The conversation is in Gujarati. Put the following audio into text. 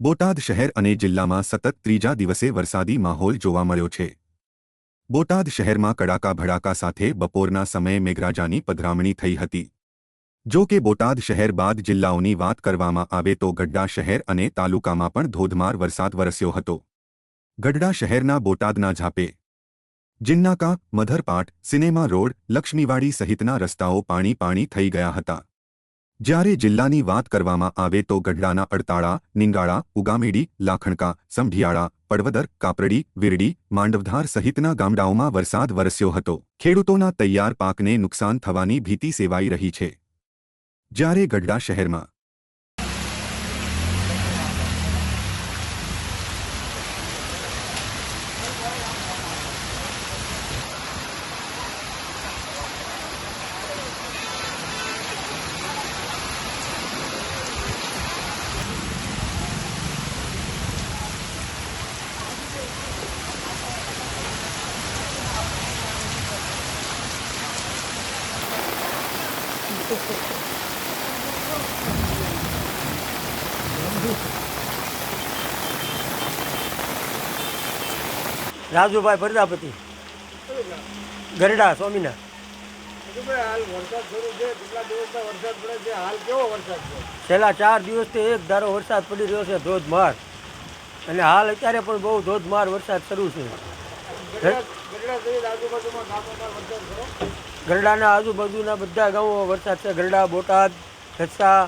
બોટાદ શહેર અને જિલ્લામાં સતત ત્રીજા દિવસે વરસાદી માહોલ જોવા મળ્યો છે. બોટાદ શહેરમાં કડાકા ભડાકા સાથે બપોરના સમયે મેઘરાજાની પધરામણી થઈ હતી. જો કે બોટાદ શહેર બાદ જિલ્લાઓની વાત કરવામાં આવે તો ગઢડા શહેર અને તાલુકામાં પણ ધોધમાર વરસાદ વરસ્યો હતો. ગઢડા શહેરના બોટાદના ઝાપે. જિન્નાકા, મધરપાટ, સિનેમા રોડ, લક્ષ્મીવાડી સહિતના રસ્તાઓ પાણી પાણી થઈ ગયા હતા. જ્યારે જિલ્લાની વાત કરવામાં આવે તો ગઢડાના અડતાળા, નિંગાળા, ઉગામેડી, લાખણકા, સમઢિયાળા, પડવદર, કાપરડી, વિરડી, માંડવધાર સહિતના ગામડાઓમાં વરસાદ વરસ્યો હતો. ખેડૂતોના તૈયાર પાકને નુકસાન થવાની ભીતિ સેવાઈ રહી છે. જ્યારે ગઢડા શહેરમાં રાજુભાઈ પ્રજાપતિ. ગરડા સ્વામીના છેલ્લા ચાર દિવસથી એક ધારો વરસાદ પડી રહ્યો છે ધોધમાર. અને હાલ અત્યારે પણ બહુ ધોધમાર વરસાદ શરૂ છે. ગામોમાં ગરડાના આજુબાજુના બધા ગામો વરસાદ છે. ગરડા બોટાદ રસ્સા